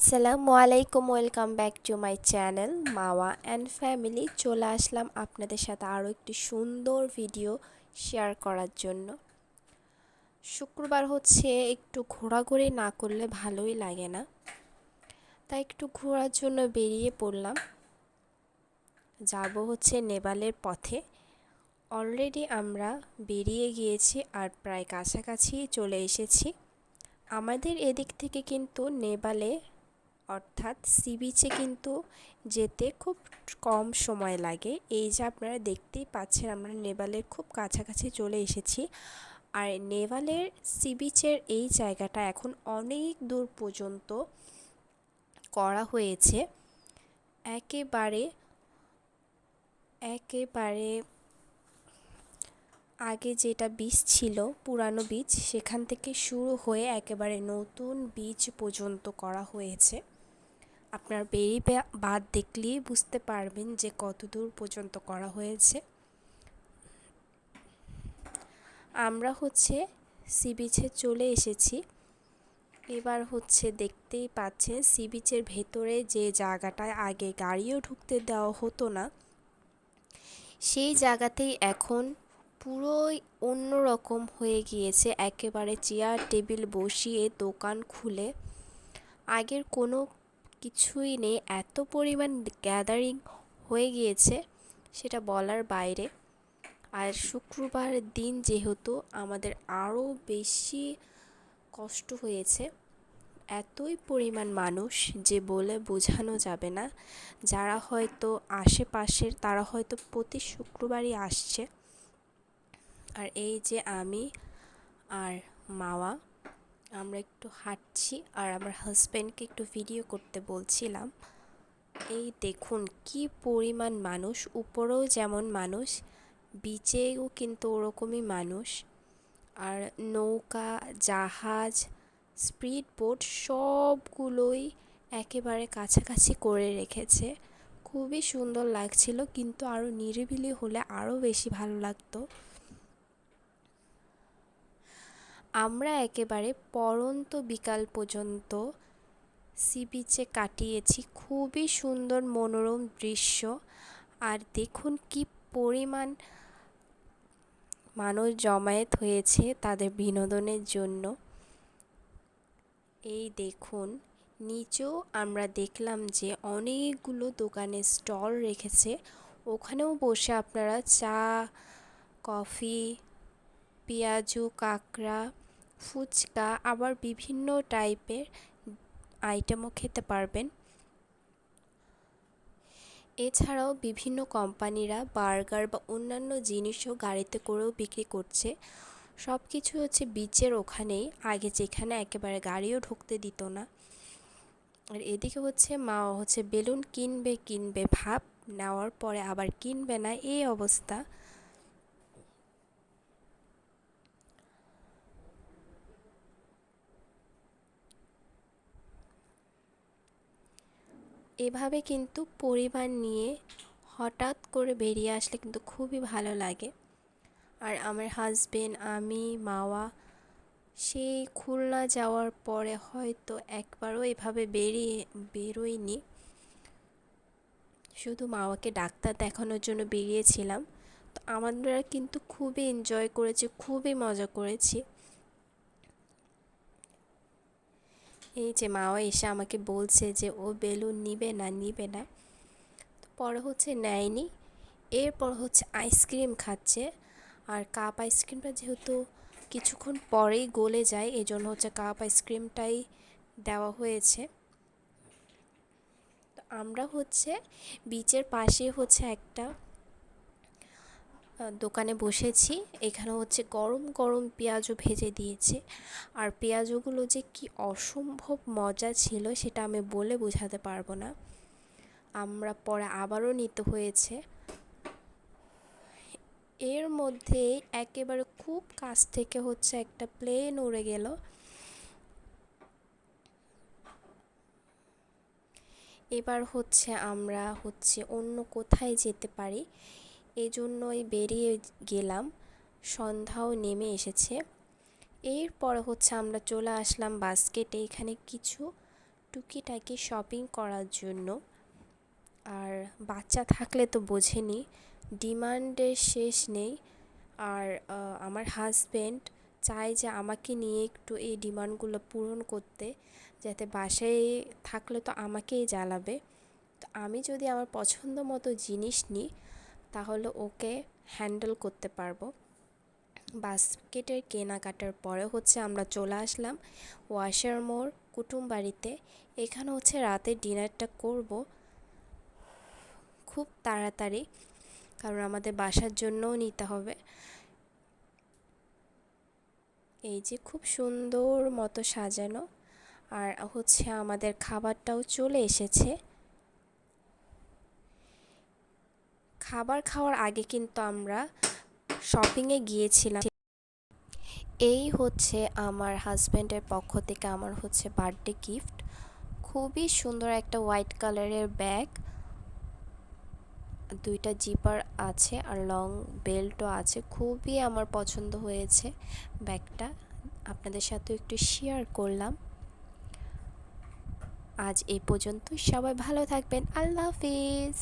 আসসালামু আলাইকুম, welcome back to my channel Mawa and family. চলে আসলাম আপনাদের সাথে আরও একটি সুন্দর ভিডিও শেয়ার করার জন্য। শুক্রবার হচ্ছে, একটু ঘোরাঘুরি না করলে ভালোই লাগে না। তাই একটু ঘোরার জন্য বেরিয়ে পড়লাম। যাব হচ্ছে নেপালের পথে। অলরেডি আমরা বেরিয়ে গিয়েছি আর প্রায় কাছাকাছি চলে এসেছি। আমাদের এদিক থেকে কিন্তু নেপালে অর্থাৎ সি বিচে কিন্তু যেতে খুব কম সময় লাগে। এই যে আপনারা দেখতেই পাচ্ছেন, আমরা নেপালের খুব কাছাকাছি চলে এসেছি। আর নেপালের সি বিচের এই জায়গাটা এখন অনেক দূর পর্যন্ত করা হয়েছে। একেবারে একেবারে আগে যেটা বীজ ছিল, পুরানো বীজ সেখান থেকে শুরু হয়ে একেবারে নতুন বীজ পর্যন্ত করা হয়েছে। আপনার বেরি বাদ দেখলেই বুঝতে পারবেন যে কত দূর পর্যন্ত করা হয়েছে। আমরা হচ্ছে সি বিচে চলে এসেছি। এবার হচ্ছে দেখতেই পাচ্ছেন সি বিচের ভেতরে যে জায়গাটায় আগে গাড়িও ঢুকতে দেওয়া হতো না, সেই জায়গাতেই এখন পুরোই অন্যরকম হয়ে গিয়েছে। একেবারে চেয়ার, টেবিল বসিয়ে দোকান খুলে। আগের কোনো কিছুই নেই। এত পরিমাণ গ্যাদারিং হয়ে গিয়েছে, সেটা বলার বাইরে। আর শুক্রবার দিন যেহেতু আমাদের আরও বেশি কষ্ট হয়েছে, এতই পরিমাণ মানুষ যে বলে বোঝানো যাবে না। যারা হয়তো আশেপাশের, তারা হয়তো প্রতি শুক্রবারই আসছে। আর এই যে আমি আর মাওয়া আমরা একটু হাঁটছি আর আমার হাজব্যান্ডকে একটু ভিডিও করতে বলছিলাম। এই দেখুন কি পরিমাণ মানুষ, উপরেও যেমন মানুষ, বিচেও কিন্তু ওরকমই মানুষ। আর নৌকা, জাহাজ স্পিড বোট সবগুলোই একেবারে কাছাকাছি করে রেখেছে। খুবই সুন্দর লাগছিল, কিন্তু আরও নিরিবিলি হলে আরও বেশি ভালো লাগতো। আমরা একেবারে পরন্ত বিকাল পর্যন্ত সি বিচে কাটিয়েছি। খুবই সুন্দর, মনোরম দৃশ্য। আর দেখুন কি পরিমাণ মানুষ জমায়েত হয়েছে তাদের বিনোদনের জন্য। এই দেখুন, নিচেও আমরা দেখলাম যে অনেকগুলো দোকানে স্টল রেখেছে। ওখানেও বসে আপনারা চা, কফি, পেঁয়াজু, কাঁকড়া ফুচকা, আবার বিভিন্ন টাইপের আইটেমও খেতে পারবেন। এছাড়াও বিভিন্ন কোম্পানিরা বার্গার বা অন্যান্য জিনিসও গাড়িতে করেও বিক্রি করছে। সব কিছু হচ্ছে বিচের ওখানেই, আগে যেখানে একেবারে গাড়িও ঢুকতে দিত না। আর এদিকে হচ্ছে মা হচ্ছে বেলুন কিনবে কিনবে ভাব, নেওয়ার পরে আবার কিনবে না, এই অবস্থা। এভাবে কিন্তু পরিবার নিয়ে হঠাৎ করে বেরিয়ে আসলে কিন্তু খুবই ভালো লাগে। আর আমার হাজবেন্ড আমি, মাওয়া, সেই খুলনা যাওয়ার পরে হয়তো একবারও এভাবে বেরিয়ে বেরোইনি শুধু মাওয়াকে ডাক্তার দেখানোর জন্য বেরিয়েছিলাম। তো আমরা কিন্তু খুবই এনজয় করেছি, খুবই মজা করেছি। এই যে মাও এসে আমাকে বলছে যে ও বেলুন নিবে না নিবে না। পরে হচ্ছে নেয়নি। এরপর হচ্ছে আইসক্রিম খাচ্ছে। আর কাপ আইসক্রিমটা যেহেতু কিছুক্ষণ পরেই গলে যায় এই জন্য হচ্ছে কাপ আইসক্রিমটাই দেওয়া হয়েছে। তো আমরা হচ্ছে বিচের পাশে হচ্ছে একটা দোকানে বসেছি। এখানে হচ্ছে গরম গরম পেঁয়াজও ভেজে দিয়েছে। আর পেঁয়াজগুলো যে কি অসম্ভব মজা ছিল সেটা আমি বলে বোঝাতে পারব না। আমরা পরে আবারও নিতে হয়েছে। এর মধ্যে একেবারে খুব কাছ থেকে হচ্ছে একটা প্লেন উড়ে গেল। এবার হচ্ছে আমরা হচ্ছে অন্য কোথায় যেতে পারি? এজন্যই বেরিয়ে গেলাম। সন্ধ্যাও নেমে এসেছে। এরপর হচ্ছে আমরা চলে আসলাম বাস্কেটে এখানে কিছু টুকিটাকি শপিং করার জন্য। আর বাচ্চা থাকলে তো বোঝেনি, ডিমান্ডের শেষ নেই। আর আমার হাজব্যান্ড চায় যে আমাকে নিয়ে একটু এই ডিমান্ডগুলো পূরণ করতে, যাতে বাসায় থাকলে তো আমাকেই জ্বালাবে। তো আমি যদি আমার পছন্দ মতো জিনিস নিই তাহলে ওকে হ্যান্ডেল করতে পারব। বাস্কেটের কেনাকাটার পরে হচ্ছে আমরা চলে আসলাম ওয়াশার মোড় কুটুম বাড়িতে এখানে হচ্ছে রাতের ডিনারটা করব খুব তাড়াতাড়ি, কারণ আমাদের বাসার জন্যও নিতে হবে। এই যে খুব সুন্দর মতো সাজানো, আর হচ্ছে আমাদের খাবারটাও চলে এসেছে। খাবার খাওয়ার আগে কিন্তু আমরা শপিংয়ে গিয়েছিলাম। এই হচ্ছে আমার হাজব্যান্ডের পক্ষ থেকে আমার হচ্ছে বার্থডে গিফট খুবই সুন্দর একটা হোয়াইট কালারের ব্যাগ দুইটা জিপার আছে আর লং বেল্টও আছে। খুবই আমার পছন্দ হয়েছে ব্যাগটা আপনাদের সাথে একটু শেয়ার করলাম। আজ এই পর্যন্ত সবাই ভালো থাকবেন। আল্লাহ হাফিজ।